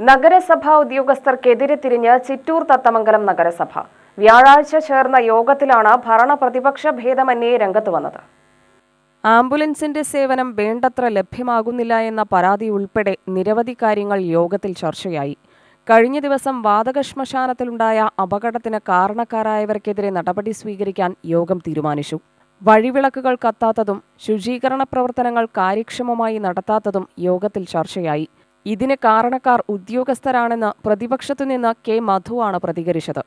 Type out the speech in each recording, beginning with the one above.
നഗരസഭാ ഉദ്യോഗസ്ഥർക്കെതിരെ തിരിഞ്ഞ് ചിറ്റൂർ തത്തമംഗലം നഗരസഭ. വ്യാഴാഴ്ച ചേർന്ന യോഗത്തിലാണ് ഭരണ പ്രതിപക്ഷ ഭേദമന്യേ രംഗത്ത് വന്നത്. ആംബുലൻസിന്റെ സേവനം വേണ്ടത്ര ലഭ്യമാകുന്നില്ല എന്ന പരാതി ഉൾപ്പെടെ നിരവധി കാര്യങ്ങൾ യോഗത്തിൽ ചർച്ചയായി. കഴിഞ്ഞ ദിവസം വാതക ശ്മശാനത്തിലുണ്ടായ അപകടത്തിന് കാരണക്കാരായവർക്കെതിരെ നടപടി സ്വീകരിക്കാൻ യോഗം തീരുമാനിച്ചു. വഴിവിളക്കുകൾ കത്താത്തതും ശുചീകരണ പ്രവർത്തനങ്ങൾ കാര്യക്ഷമമായി നടത്താത്തതും യോഗത്തിൽ ചർച്ചയായി. ഇതിന് കാരണക്കാർ ഉദ്യോഗസ്ഥരാണെന്ന് പ്രതിപക്ഷത്തു നിന്ന് കെ പ്രതികരിച്ചത്.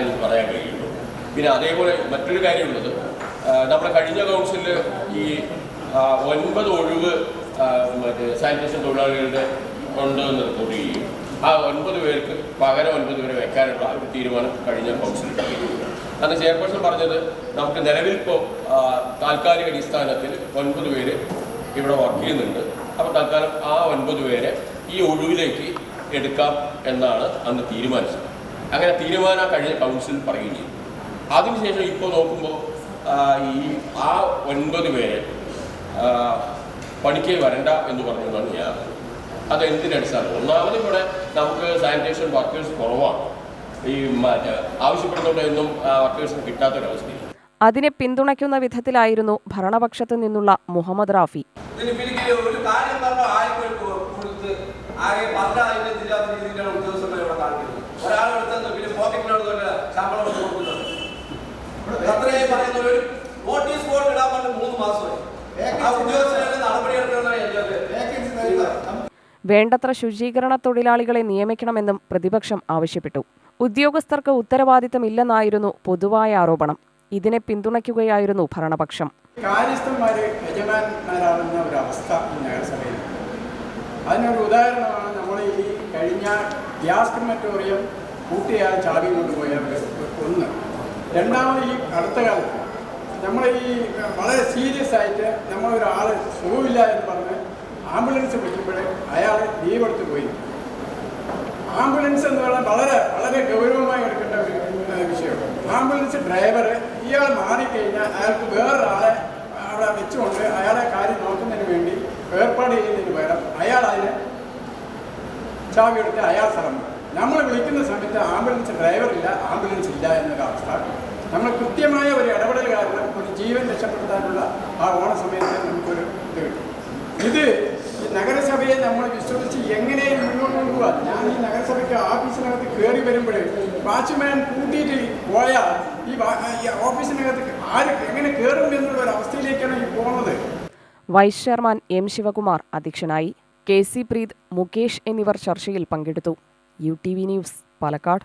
എനിക്ക് പറയാൻ കഴിയുള്ളൂ. പിന്നെ അതേപോലെ മറ്റൊരു കാര്യമുള്ളത് നമ്മുടെ കഴിഞ്ഞ കൗൺസിലിൽ ഈ ഒൻപത് ഒഴിവ് മറ്റേ സാനിറ്റേഷൻ തൊഴിലാളികളുടെ ഉണ്ടെന്ന് റിപ്പോർട്ട് ചെയ്യുകയും ആ ഒൻപത് പേർക്ക് പകരം ഒൻപത് പേരെ വെക്കാനുള്ള ഒരു തീരുമാനം കഴിഞ്ഞ കൗൺസിൽ അന്ന് ചെയർപേഴ്സൺ പറഞ്ഞത് നമുക്ക് നിലവിൽ ഇപ്പോൾ താൽക്കാലിക അടിസ്ഥാനത്തിൽ ഒൻപത് പേര് ഇവിടെ വർക്ക് ചെയ്യുന്നുണ്ട്. അപ്പോൾ തൽക്കാലം ആ ഒൻപത് പേരെ ഈ ഒഴിവിലേക്ക് എടുക്കാം എന്നാണ് അന്ന് തീരുമാനിച്ചത്. അങ്ങനെ തീരുമാനം കഴിഞ്ഞ കൗൺസിൽ പറയുകയും ചെയ്തു. അതിനുശേഷം ഇപ്പോൾ നോക്കുമ്പോൾ ഈ ആ ഒൻപത് പേരെ പണിക്ക് വരണ്ട എന്ന് പറഞ്ഞതാണ് ഞാൻ അത് എന്തിനടിസ്ഥാനം ഒന്നാമത് ഇവിടെ നമുക്ക് സാനിറ്റേഷൻ വർക്കേഴ്സ് കുറവാണ്. ഈ മറ്റേ ആവശ്യപ്പെടുന്നതുകൊണ്ടൊന്നും വർക്കേഴ്സിന് കിട്ടാത്തൊരവസ്ഥയാണ് അതിനെ പിന്തുണയ്ക്കുന്ന വിധത്തിലായിരുന്നു ഭരണപക്ഷത്തു നിന്നുള്ള മുഹമ്മദ് റാഫി. നോട്ടീസ് ബോർഡ് ഇടാൻ പറഞ്ഞ് മൂന്ന് മാസമായി. ആ ഉദ്യോഗസ്ഥരുടെ നടപടി എടുക്കണമെന്നാണ് ഞാൻ വേണ്ടത്ര ശുചീകരണ തൊഴിലാളികളെ നിയമിക്കണമെന്നും പ്രതിപക്ഷം ആവശ്യപ്പെട്ടു. ഉദ്യോഗസ്ഥർക്ക് ഉത്തരവാദിത്തമില്ലെന്നായിരുന്നു പൊതുവായ ആരോപണം. ഇതിനെ പിന്തുണയ്ക്കുകയായിരുന്നു ഭരണപക്ഷം. കാര്യസ്ഥന്മാര് യജമാനന്മാരാകുന്ന ഒരു അവസ്ഥ നഗരസഭയിൽ. അതിനൊരു ഉദാഹരണമാണ് നമ്മൾ ഈ കഴിഞ്ഞ ഗ്യാസ് ക്രിമറ്റോറിയം കൂട്ടിയാൽ ചാവി കൊണ്ടുപോയ ഒന്ന്. രണ്ടാമത് ഈ അടുത്ത കാലത്ത് നമ്മൾ ഈ വളരെ സീരിയസ് ആയിട്ട് നമ്മളൊരാൾ സുഖമില്ല എന്ന് ആംബുലൻസ് വിളിക്കുമ്പോൾ അയാൾ ലീവ് എടുത്ത് പോയി. ആംബുലൻസ് എന്ന് പറഞ്ഞാൽ വളരെ വളരെ ഗൗരവമായി എടുക്കേണ്ട ഒരു വിഷയമാണ് ആംബുലൻസ് ഡ്രൈവർ ഇയാൾ മാറിക്കഴിഞ്ഞാൽ അയാൾക്ക് വേറൊരാളെ അവിടെ വെച്ചുകൊണ്ട് അയാളെ കാര്യം നോക്കുന്നതിന് വേണ്ടി ഏർപ്പാട് ചെയ്യുന്നതിന് പകരം അയാൾ അതിനെ ചാവി എടുത്ത് അയാൾ സ്ഥലം നമ്മൾ വിളിക്കുന്ന സമയത്ത് ആംബുലൻസ് ഡ്രൈവർ ഇല്ല ആംബുലൻസ് ഇല്ല എന്നൊരവസ്ഥ നമ്മൾ കൃത്യമായ ഒരു ഇടപെടൽ കാരണം ഒരു ജീവൻ രക്ഷപ്പെടുത്താനുള്ള ആ ഓണ സമയത്ത് നമുക്കൊരു ഇത് കിട്ടും. ഇത് നമ്മൾ വിശ്വസിച്ച് എങ്ങനെ മുന്നോട്ട് കൊണ്ടുപോകാം ഞാൻ ഈ നഗരസഭയ്ക്ക് ഓഫീസിനകത്ത് കയറി വരുമ്പോൾ വാച്ച്മാൻ കൂട്ടിയിട്ട് പോയാൽ ഈ ഓഫീസിനകത്ത് ആര് എങ്ങനെ കയറും എന്നുള്ള ഒരു അവസ്ഥയിലേക്കാണ് ഈ പോകുന്നത് വൈസ് ചെയർമാൻ എം ശിവകുമാർ അധ്യക്ഷനായി കെ സി പ്രീത് മുകേഷ് എന്നിവർ ചർച്ചയിൽ പങ്കെടുത്തു. U T V news Palakkad.